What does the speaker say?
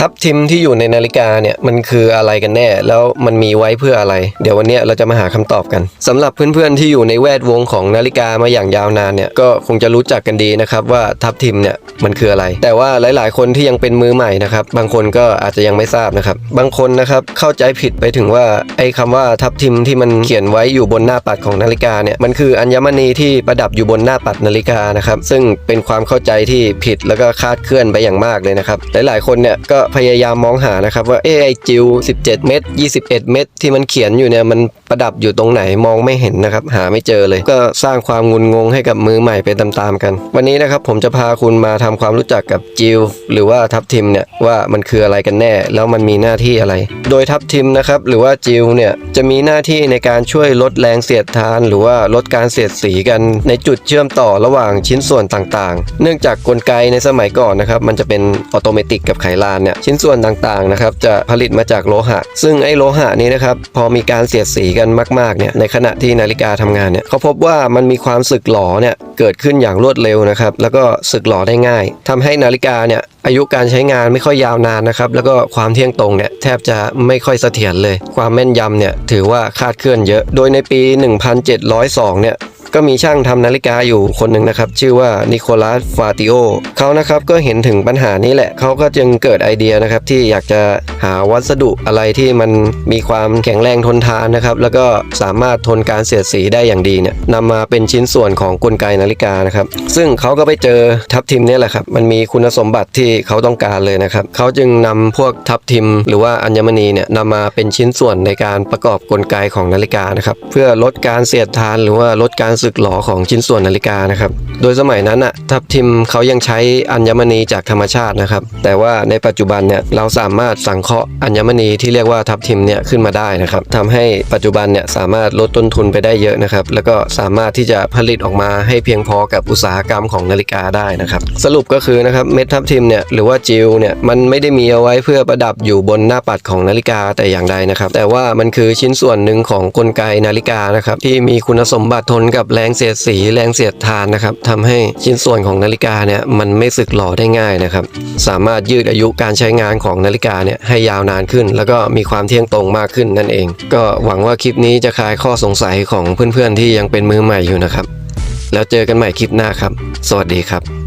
ทับทิมที่อยู่ในนาฬิกาเนี่ยมันคืออะไรกันแน่ แล้วมันมีไว้เพื่ออะไร เดี๋ยววันนี้เราจะมาหาคำตอบกันสำหรับเพื่อนๆที่อยู่ในแวดวงของนาฬิกามาอย่างยาวนานเนี่ยก็คงจะรู้จักกันดีนะครับว่าทับทิมเนี่ยมันคืออะไร แต่ว่าหลายๆ คนที่ยังเป็นมือใหม่นะครับบางคนก็อาจจะยังไม่ทราบนะครับบางคนนะครับเข้าใจผิดไปถึงว่าไอ้คำว่าทับทิมที่มันเขียนไว้อยู่บนหน้าปัดของนาฬิกาเนี่ยมันคืออัญมณีที่ประดับอยู่บนหน้าปัดนาฬิกานะครับซึ่งเป็นความเข้าใจที่ผิดแล้วก็คาดเคลื่อนไปอย่างมากเลยนะครับหลายๆคนเนี่ยก็พยายามมองหานะครับ ว่าเอไอจิว17 เม็ด21 เม็ดที่มันเขียนอยู่เนี่ยมันประดับอยู่ตรงไหนมองไม่เห็นนะครับ หาไม่เจอเลย ก็สร้างความงุนงงให้กับมือใหม่ไปตามๆกัน วันนี้นะครับผมจะพาคุณมาทำความรู้จักกับจิวหรือว่าทับทิมเนี่ยว่ามันคืออะไรกันแน่ แล้วมันมีหน้าที่อะไร โดยทับทิมนะครับหรือว่าจิวเนี่ยจะมีหน้าที่ในการช่วยลดแรงเสียดทาน หรือว่าลดการเสียดสีกันในจุดเชื่อมต่อระหว่างชิ้นส่วนต่างๆ เนื่องจากกลไกในสมัยก่อนนะครับมันจะเป็นออโตเมติกกับไขลานเนี่ยชิ้นส่วนต่างๆนะครับจะผลิตมาจากโลหะ ซึ่งไอ้โลหะนี้นะครับพอมีการเสียดสีกันมากๆเนี่ยในขณะที่นาฬิกาทำงานเนี่ยเขาพบว่ามันมีความสึกหลอเนี่ยเกิดขึ้นอย่างรวดเร็วนะครับแล้วก็สึกหลอได้ง่ายทำให้นาฬิกาเนี่ยอายุการใช้งานไม่ค่อยยาวนานนะครับแล้วก็ความเที่ยงตรงเนี่ยแทบจะไม่ค่อยเสถียรเลย ความแม่นยำเนี่ยถือว่าคาดเคลื่อนเยอะ โดยในปี 1702เนี่ย ก็มีช่างทำนาฬิกาอยู่คนหนึ่งนะครับ ชื่อว่านิโคลัสฟาติโอเขานะครับก็เห็นถึงปัญหานี้แหละเขาก็จึงเกิดไอเดียนะครับที่อยากจะหาวัสดุอะไรที่มันมีความแข็งแรงทนทานนะครับแล้วก็สามารถทนการเสียดสีได้อย่างดีเนี่ยนำมาเป็นชิ้นส่วนของกลไกนาฬิกานะครับซึ่งเขาก็ไปเจอทับทิมเนี่ยแหละครับมันมีคุณสมบัติที่เขาต้องการเลยนะครับเขาจึงนำพวกทับทิม หรือว่าอัญมณีเนี่ยนำมาเป็นชิ้นส่วนในการประกอบกลไกของนาฬิกานะครับเพื่อลดการเสียดทานหรือว่าลดการสึกหลอของชิ้นส่วนนาฬิกานะครับ โดยสมัยนั้นอะทับทิมเขายังใช้อัญมณีจากธรรมชาตินะครับ แต่ว่าในปัจจุบันเนี่ยเราสามารถสังเคราะห์อัญมณีที่เรียกว่าทับทิมเนี่ยขึ้นมาได้นะครับทำให้ปัจจุบันเนี่ยสามารถลดต้นทุนไปได้เยอะนะครับ แล้วก็สามารถที่จะผลิตออกมาให้เพียงพอกับอุตสาหกรรมของนาฬิกาได้นะครับ สรุปก็คือนะครับเม็ดทับทิมเนี่ยหรือว่าจิวเนี่ยมันไม่ได้มีเอาไว้เพื่อประดับอยู่บนหน้าปัดของนาฬิกาแต่อย่างใดนะครับ แต่ว่ามันคือชิ้นส่วนหนึ่งของกลไกนาฬิกานะครับที่มีคุณสมบัติทนกับแรงเสียดสีแรงเสียดทานนะครับทำให้ชิ้นส่วนของนาฬิกาเนี่ยมันไม่สึกหลอได้ง่ายนะครับ สามารถยืดอายุการใช้งานของนาฬิกาเนี่ยให้ยาวนานขึ้น แล้วก็มีความเที่ยงตรงมากขึ้นนั่นเอง ก็หวังว่าคลิปนี้จะคลายข้อสงสัยของเพื่อนๆที่ยังเป็นมือใหม่อยู่นะครับ แล้วเจอกันใหม่คลิปหน้าครับ สวัสดีครับ